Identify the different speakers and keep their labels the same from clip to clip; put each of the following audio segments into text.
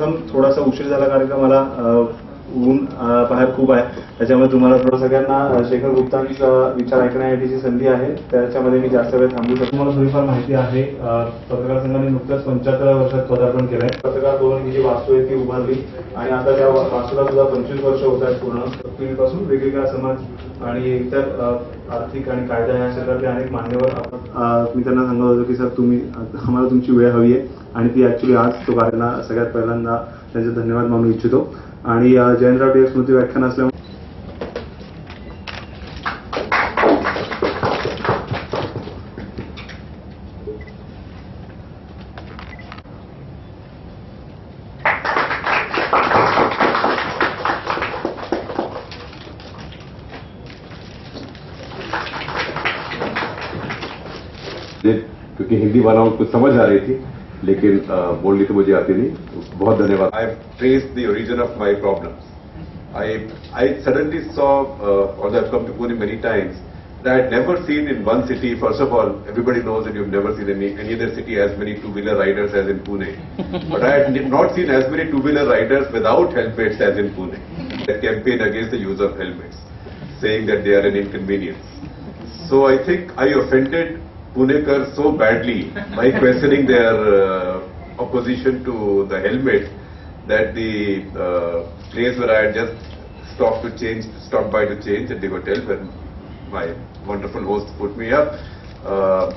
Speaker 1: प्रथम थोडासा उशीर झाला कारण का मला ऊन बाहेर खूप आहे. त्याच्यामुळे तुम्हाला थोडं सगळ्यांना शेखर गुप्तांचा विचार ऐकण्याची संधी आहे त्याच्यामध्ये मी जास्त वेळ थांबू शकतो. मला थोडीफार माहिती आहे पत्रकार संघाने नुकत्याच पंच्याहत्तर वर्षात पदार्पण केलंय. पत्रकार भवन ही जी वास्तू आहे ती उभारली. आणि आता त्या वास्तूला सुद्धा पंचवीस वर्ष होत आहेत पूर्ण. पूर्वीपासून वेगवेगळ्या समाज आणि इतर आर्थिक आणि कायदा या क्षेत्रातले अनेक मान्यवर आपण मी त्यांना सांगत होतो की सर तुम्ही आम्हाला तुमची वेळ हवी आहे. आणि ती ऍक्च्युली आज तो सगळ्यात पहिल्यांदा त्यांचे धन्यवाद मानू इच्छितो. आणि जयंतराव टिळक स्मृती व्याख्यान असल्यामुळे
Speaker 2: क्योंकि हिंदी वालों को समझ आ रही थी। लेकिन अ, बोलनी तो मुझे आती नहीं बहुत धन्यवाद I trace the origin of my problems I suddenly saw, uh, although I've come to Pune many times, that I had never seen in one city. First of all, everybody knows that you've never seen any any other city as many two-wheeler riders as in Pune. but I had not seen as many two-wheeler riders without helmets as in Pune. The campaign against the use of helmets, saying that they are an inconvenience. So I think I offended Punekar so badly by questioning their uh, opposition to the helmet that the uh, place where I had just stopped to change, stopped by to change at the hotel when my wonderful host put me up. Uh,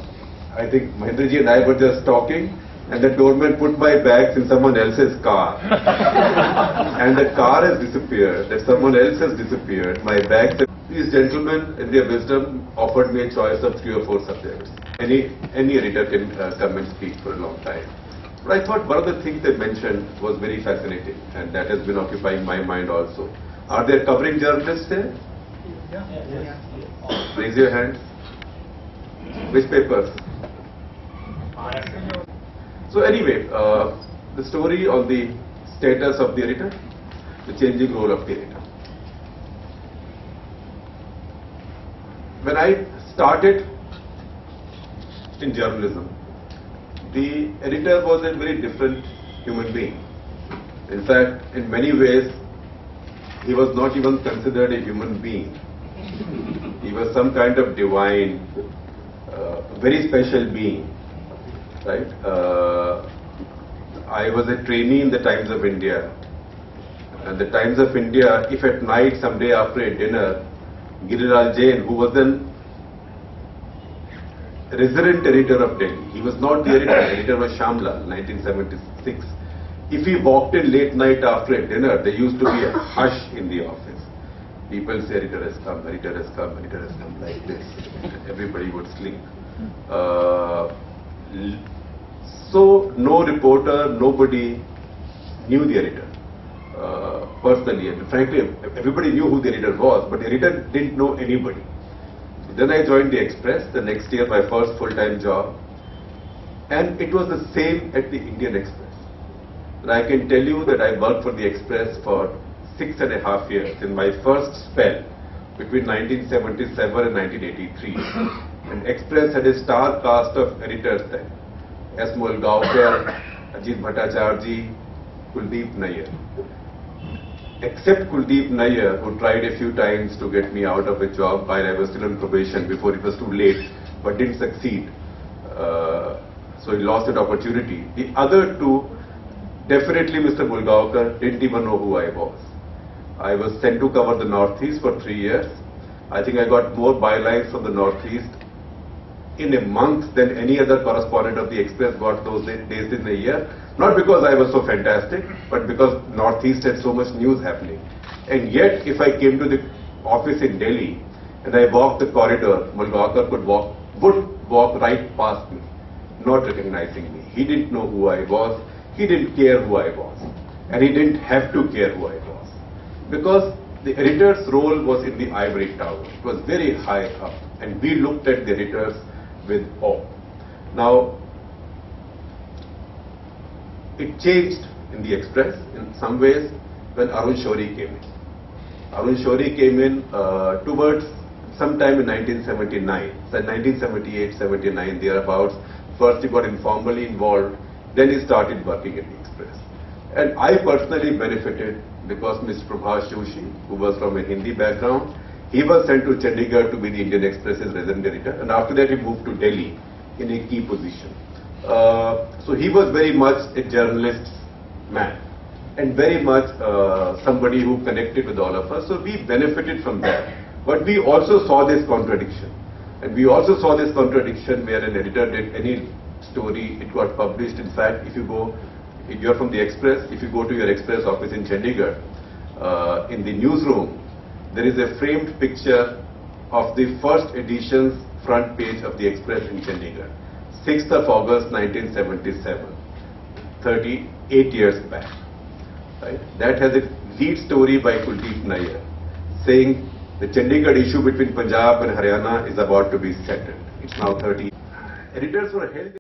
Speaker 2: I think Mahendraji and I were just talking and the doorman put my bags in someone else's car. and the car has disappeared, that someone else has disappeared, my bags. These gentlemen, in their wisdom, offered me a choice of three or four subjects. Any, any editor can uh, come and speak for a long time. But I thought one of the things they mentioned was very fascinating, and that has been occupying my mind also. Are there covering journalists here? Raise your hands. Which papers? So anyway, uh, the story on the status of the editor, the changing role of the editor. When I started in journalism, the editor was a very different human being. In fact, in many ways, he was not even considered a human being. He was some kind of divine, uh, very special being, right? Uh, I was a trainee in the Times of India. And the Times of India, if at night, someday after a dinner, Giriraj Jain, who was then resident editor of Delhi. He was not the editor. The editor was Shamla, 1976. If he walked in late night after a dinner, there used to be a hush in the office. People say, editor has come, editor has come, editor has come, like this. Everybody would slink. Uh, so, no reporter, nobody knew the editor uh, personally. And frankly, everybody knew who the editor was, but the editor didn't know anybody. Then I joined the Express, the next year my first full-time job. And it was the same at the Indian Express. And I can tell you that I worked for the Express for six and a half years in my first spell between 1977 and 1983. and Express had a star cast of editors then. S. Mulgaonkar, Ajit Bhattacharya, Kuldeep Nair except Kuldeep Nair, who tried a few times to get me out of a job while I was still on probation before it was too late, but didn't succeed. Uh, so he lost that opportunity. The other two, definitely Mr. Mulgaonkar didn't even know who I was. I was sent to cover the Northeast for three years. I think I got more bylines from the Northeast in a month than any other correspondent of the Express got those days in a year. Not because I was so fantastic, but because Northeast had so much news happening. And yet, if I came to the office in Delhi and I walked the corridor, Mulgaonkar could walk, would walk right past me, not recognizing me. He didn't know who I was. He didn't care who I was. And he didn't have to care who I was. Because the editor's role was in the ivory tower. It was very high up. And we looked at the editors with awe. Now, it changed in the Express in some ways when Arun Shourie came in. Arun Shourie came in uh, towards sometime in 1979, so 1978, 79 thereabouts. First he got informally involved, then he started working at the Express. And I personally benefited because Mr. Prabhas Joshi, who was from a Hindi background, he was sent to Chandigarh to be the Indian Express's resident editor, and after that he moved to Delhi in a key position. Uh, so he was very much a journalist man and very much uh, somebody who connected with all of us. So we benefited from that. But we also saw this contradiction. And we also saw this contradiction where an editor did any story, it got published. In fact, if you go, if you're from the Express, if you go to your Express office in Chandigarh, uh, in the newsroom, there is a framed picture of the first edition's front page of the Express in Chandigarh, 6th of August 1977, 38 years back. Right? That has a lead story by Kuldeep Nair saying the Chandigarh issue between Punjab and Haryana is about to be settled. It's now 30. Editors were held.